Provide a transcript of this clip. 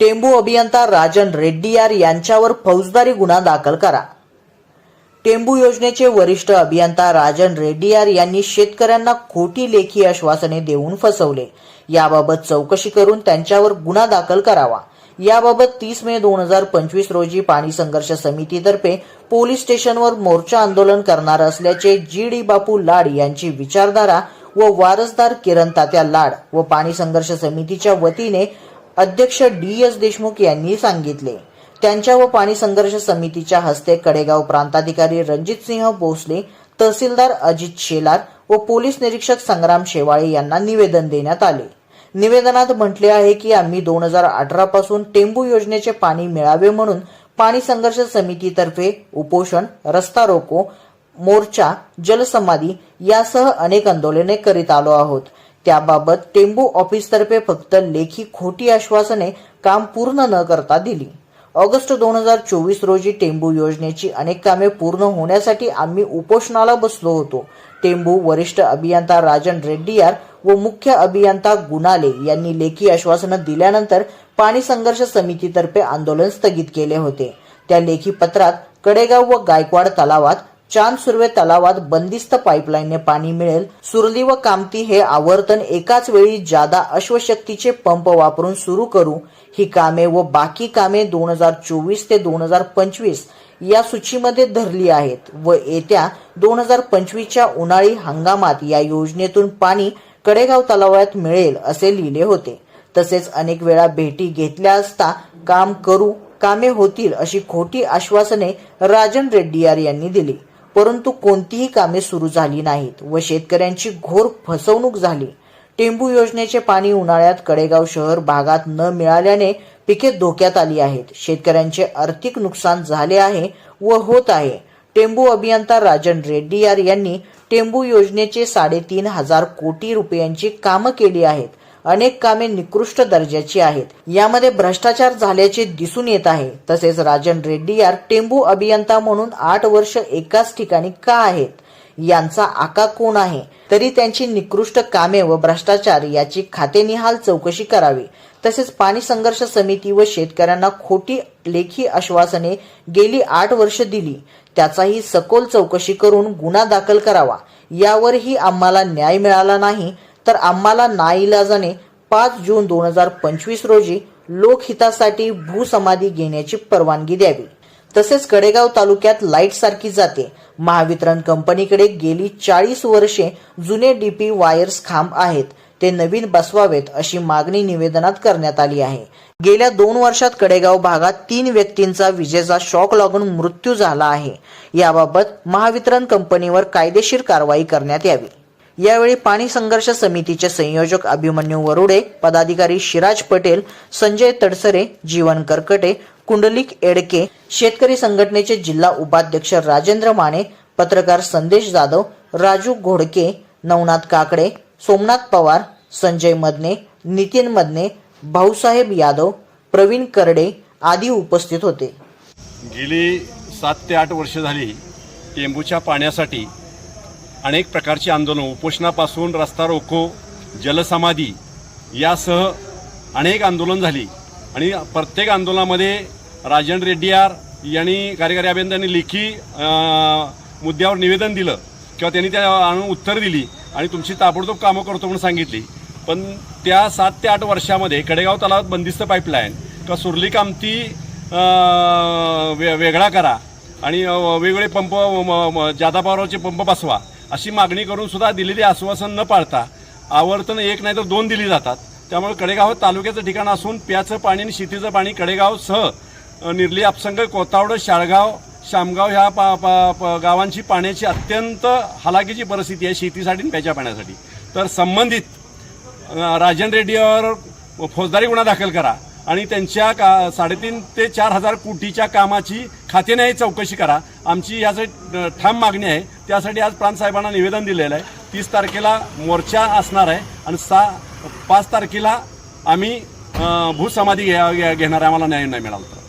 टेंबू अभियंता राजन रेड्डीयार यांच्यावर फौजदारी गुन्हा दाखल करा. टेंबू योजनेचे वरिष्ठ अभियंता राजन रेड्डीयार यांनी शेतकऱ्यांना खोटी लेखी आश्वासने देऊन फसवले. याबाबत चौकशी करून त्यांच्यावर गुन्हा दाखल करावा. याबाबत तीस मे दोन हजार पंचवीस रोजी पाणी संघर्ष समितीतर्फे पोलीस स्टेशनवर मोर्चा आंदोलन करणार असल्याचे जी डी बापू लाड यांची विचारधारा व वारसदार किरण तात्या लाड व पाणी संघर्ष समितीच्या वतीने अध्यक्ष डी एस देशमुख यांनी सांगितले. त्यांच्या व पाणी संघर्ष समितीच्या हस्ते कडेगाव प्रांताधिकारी रणजित सिंह भोसले तहसीलदार अजित शेलार व पोलीस निरीक्षक संग्राम शेवाळे यांना निवेदन देण्यात आले. निवेदनात म्हटले आहे की आम्ही दोन हजार अठरा पासून टेंबू योजनेचे पाणी मिळावे म्हणून पाणी संघर्ष समितीतर्फे उपोषण रस्ता रोको मोर्चा जलसमाधी यासह अनेक आंदोलने करीत आलो आहोत. त्याबाबत टेंबू ऑफिसतर्फे फक्त लेखी खोटी आश्वासने काम पूर्ण न करता दिली. ऑगस्ट दोन हजार चोवीस रोजी टेंबू योजनेची अनेक कामे पूर्ण होण्यासाठी आम्ही उपोषणाला बसलो होतो. टेंबू वरिष्ठ अभियंता राजन रेड्डीयार व मुख्य अभियंता गुणाले यांनी लेखी आश्वासनं दिल्यानंतर पाणी संघर्ष समितीतर्फे आंदोलन स्थगित केले होते. त्या लेखी पत्रात कडेगाव व गायकवाड तलावात चांद सुर्वे तलावात बंदिस्त पाईपलाईनने पाणी मिळेल. सुरली व कामती हे आवर्तन एकाच वेळी जादा अश्वशक्तीचे पंप वापरून सुरू करू. ही कामे व बाकी कामे दोन हजार चोवीस ते दोन हजार पंचवीस या सूचीमध्ये धरली आहेत व येत्या दोन हजार पंचवीसच्या उन्हाळी हंगामात या योजनेतून पाणी कडेगाव तलावात मिळेल असे लिहिले होते. तसेच अनेक वेळा भेटी घेतल्या असता काम करू कामे होतील अशी खोटी आश्वासने राजन रेड्डीयार यांनी दिली. परंतु कोणतीही कामे सुरू झाली नाहीत व शेतकऱ्यांची घोर फसवणूक झाली. टेंबू योजनेचे पाणी उन्हाळ्यात कडेगाव शहर भागात न मिळाल्याने पिके धोक्यात आली आहेत. शेतकऱ्यांचे आर्थिक नुकसान झाले आहे व होत आहे. टेंबू अभियंता राजन रेड्डीयार यांनी टेंबू योजनेचे साडेतीन हजार कोटी रुपयांची कामं केली आहेत. अनेक कामे निकृष्ट दर्जाची आहेत. यामध्ये भ्रष्टाचार झाल्याचे दिसून येत आहे. तसेच राजन रेड्डी यार टेंबू अभियंता म्हणून आठ वर्ष एकाच ठिकाणी का आहेत? यांचा आका कोण आहे? तरी त्यांची निकृष्ट कामे व भ्रष्टाचार याची खातेनिहाल चौकशी करावी. तसेच पाणी संघर्ष समिती व शेतकऱ्यांना खोटी लेखी आश्वासने गेली आठ वर्ष दिली. त्याचाही सखोल चौकशी करून गुन्हा दाखल करावा. यावरही आम्हाला न्याय मिळाला नाही तर आम्हाला नाईलाजाने पाच जून दोन हजार पंचवीस रोजी लोकहितासाठी भूसमाधी घेण्याची परवानगी द्यावी. तसेच कडेगाव तालुक्यात लाइट सारखी जाते. महावितरण कंपनीकडे गेली चाळीस वर्षे जुने डीपी वायर्स खांब आहेत. ते नवीन बसवावेत अशी मागणी निवेदनात करण्यात आली आहे. गेल्या दोन वर्षात कडेगाव भागात तीन व्यक्तींचा विजेचा शॉक लागून मृत्यू झाला आहे. याबाबत महावितरण कंपनीवर कायदेशीर कारवाई करण्यात यावी. यावेळी पाणी संघर्ष समितीचे संयोजक अभिमन्यू वरुडे पदाधिकारी शिराज पटेल संजय तडसरे जीवन करकटे कुंडलिक एडके शेतकरी संघटनेचे जिल्हा उपाध्यक्ष राजेंद्र माने पत्रकार संदेश जाधव राजू घोडके नवनाथ काकडे सोमनाथ पवार संजय मदने नितीन मदने भाऊसाहेब यादव प्रवीण करडे आदी उपस्थित होते. गेली सात ते आठ वर्ष झाली टेंबूच्या पाण्यासाठी अनेक प्रकारची आंदोलनं उपोषणापासून रस्ता रोको जलसमाधी यासह अनेक आंदोलन झाली. आणि प्रत्येक आंदोलनामध्ये राजन रेड्डीयार यांनी कार्यकारी अभियंत्यांनी लेखी मुद्द्यावर निवेदन दिलं किंवा त्यांनी त्या आणून उत्तर दिली आणि तुमची ताबडतोब कामं करतो म्हणून सांगितली. पण त्या सात ते आठ वर्षामध्ये कडेगाव तलावात बंदिस्त पाईपलाईन किंवा सुरली कामती वे वेगळा करा आणि वेगवेगळे पंप म- जादा पंप बसवा. अशी मागणी करून सुद्धा दिलेली आश्वासन न पाळता आवर्तन एक नाही तर दोन दिली जातात. त्यामुळे कडेगाव तालुक्याचं ठिकाण असून प्याचं पाणी आणि शेतीचं पाणी कडेगावसह सह निर्ली अपसंग कोतावड शाळगाव शामगाव ह्या पा, पा, प- गावांची पाण्याची अत्यंत हलाखीची परिस्थिती आहे शेतीसाठी आणि प्याच्या पाण्यासाठी. तर संबंधित राजन रेड्डीवर फौजदारी गुन्हा दाखल करा आणि त्यांच्या का साडेतीन ते चार हजार कोटीच्या कामाची खातेने चौकशी करा. आमची याचं ठाम मागणी आहे. त्यासाठी आज प्रांतसाहेबांना निवेदन दिलेलं आहे. तीस तारखेला मोर्चा असणार आहे आणि सा पाच तारखेला आम्ही भूसमाधी घ्या घेणार आहे. आम्हाला न्याय नाही मिळाला